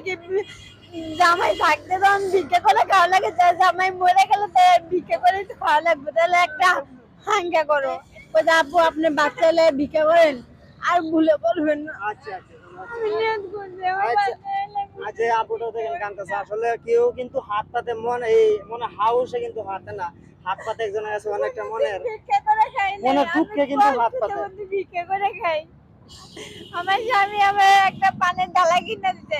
B- জামাই থাকতে তখন ভিক্ষা করে খাওয়া লাগে? জামাই মরে গেলে তো ভিক্ষা করে খাওয়া লাগবে। তাহলে একটা হাঙ্গা করো। ওই আপু আপনি বাচ্চা ভিক্ষা করেন? আর ভুলে বলবেন না। আচ্ছা আচ্ছা আমি আচ্ছা। আপুটা দেখেন কান্তাছে আসলে কেউ কিন্তু হাত পাতে মনে এই মনে হাউসে কিন্তু হাতে না। হাত পাতে একজনের আছে অনেকটা দুঃখে কিন্তু হাত পাতে। ভিক্ষা করে খাই। আমার স্বামী আমার একটা পানের কিনে দিতে।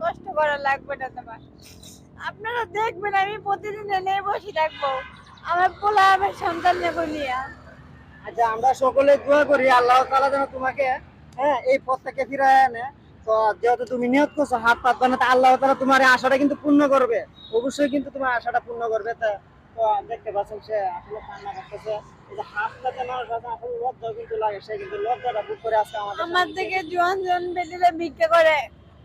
কষ্ট করা লাগবে না তোমার। আপনারা দেখবেন, আমি প্রতিদিন এনে বসে থাকব। আমার পোলা আমার সন্তান নেব আচ্ছা আমরা সকলে দোয়া করি, আল্লাহ তাআলা যেন তোমাকে হ্যাঁ এই পথ থেকে ফিরায় আনে। তো যেহেতু তুমি নিয়ত করছ হাত পাত বানাতে আল্লাহ তাআলা তোমার আশাটা কিন্তু পূর্ণ করবে। অবশ্যই কিন্তু তোমার আশাটা পূর্ণ করবে। তো দেখতে পাচ্ছেন সে আসলে কান্না করতেছে। আমার থেকে জোয়ান জোয়ান বেটিরা ভিক্ষা করে।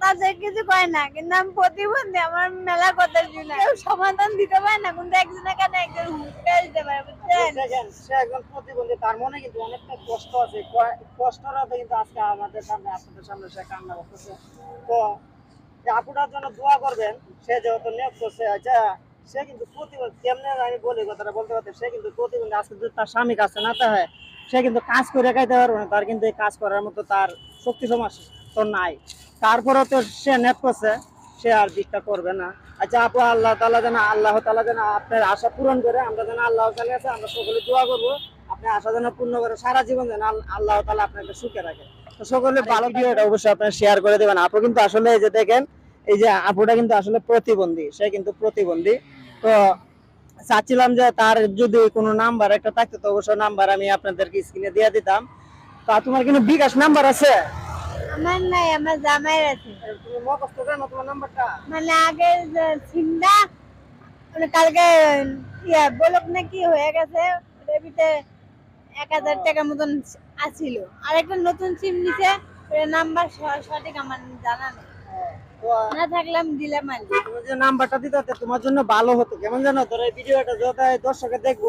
তাদের কিছু কয় না কিন্তু আমি প্রতিবন্ধী আমার মেলা কথা শুনে। কেউ সমাধান দিতে পারে না কিন্তু একজনের কানে একজন হুঁকা দিতে পারে বুঝছেন? দেখেন সে একজন প্রতিবন্ধী তার মনে কিন্তু অনেকটা কষ্ট আছে। কিন্তু আজকে আমাদের সামনে আপনাদের সামনে সে কান্না করতেছে। তো এই আপুটার জন্য দোয়া করবেন সে যেহেতু নিয়োগ করছে আচ্ছা সে কিন্তু প্রতিবন্ধী কেমনে আমি বলি কথাটা বলতে পারতে সে কিন্তু প্রতিবন্ধী আজকে যদি তার স্বামী কাছে না হয় সে কিন্তু কাজ করে খাইতে পারবে না। তার কিন্তু এই কাজ করার মতো তার শক্তি সমাজ তো নাই। তারপরেও তো সে নেট করছে সে আর ভিক্ষা করবে না। আচ্ছা আপু আল্লাহ তালা যেন আল্লাহ তালা যেন আপনার আশা পূরণ করে আমরা যেন আল্লাহ তালা আছে আমরা সকলে দোয়া করব। আপনি আশা যেন পূর্ণ করে সারা জীবন যেন আল্লাহ তালা আপনাকে সুখে রাখে। তো সকলে ভালো ভিডিওটা অবশ্যই আপনার শেয়ার করে দেবেন। আপু কিন্তু আসলে এই যে দেখেন এই যে আপুটা কিন্তু আসলে প্রতিবন্ধী সে কিন্তু প্রতিবন্ধী। তো চাচ্ছিলাম যে তার যদি কোনো নাম্বার একটা থাকতো তো অবশ্যই নাম্বার আমি আপনাদেরকে স্ক্রিনে দিয়ে দিতাম। তা তোমার কিন্তু বিকাশ নাম্বার আছে? আমার নাই আমার জামাইয়ের আছে। তুমি মুখস্থ জানো তোমার নাম্বারটা? মানে আগে মানে কালকে ইয়া বলক না কি হয়ে গেছে এক হাজার টাকা মতন আছিল। আর একটা নতুন সিম নিছে নাম্বার সঠিক আমার জানা নেই। না থাকলাম দিলাম আর তুমি যে নাম্বারটা দিতে তো তোমার জন্য ভালো হতো। কেমন জানো তোর এই ভিডিওটা যত দর্শকে দেখব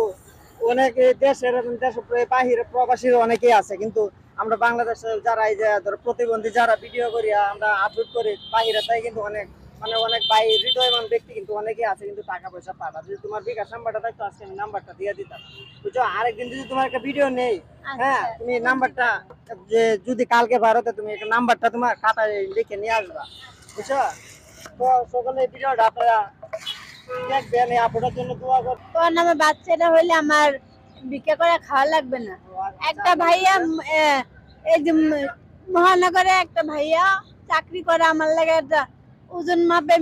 অনেক দেশের দেশের বাহিরে প্রবাসী অনেকেই আছে কিন্তু আমরা বাংলাদেশে যারা এই যে ধরো প্রতিবন্ধী যারা ভিডিও করি আমরা আপলোড করি বাহিরে তাই কিন্তু অনেক মানে অনেক বাই হৃদয়বান ব্যক্তি কিন্তু অনেকেই আছে কিন্তু টাকা পয়সা পাঠা যদি তোমার বিকাশ নাম্বারটা থাকতো আজকে আমি নাম্বারটা দিয়ে দিতাম। বুঝছ? আরেকদিন যদি তোমার একটা ভিডিও নেই হ্যাঁ তুমি নাম্বারটা যে যদি কালকে ভারতে তুমি একটা নাম্বারটা তোমার খাতায় লিখে নিয়ে আসবা বুঝছ? তো সকলে ভিডিওটা আপনারা দেখবেন এই আপুটার জন্য দোয়া করবেন। তখন আমার বাচ্চাটা হইলে আমার ভিক্ষা করে খাওয়া লাগবে না। একটা ভাইয়া এই যে মহানগরে একটা ভাইয়া চাকরি করে আমার লাগে একটা ওজন মাপে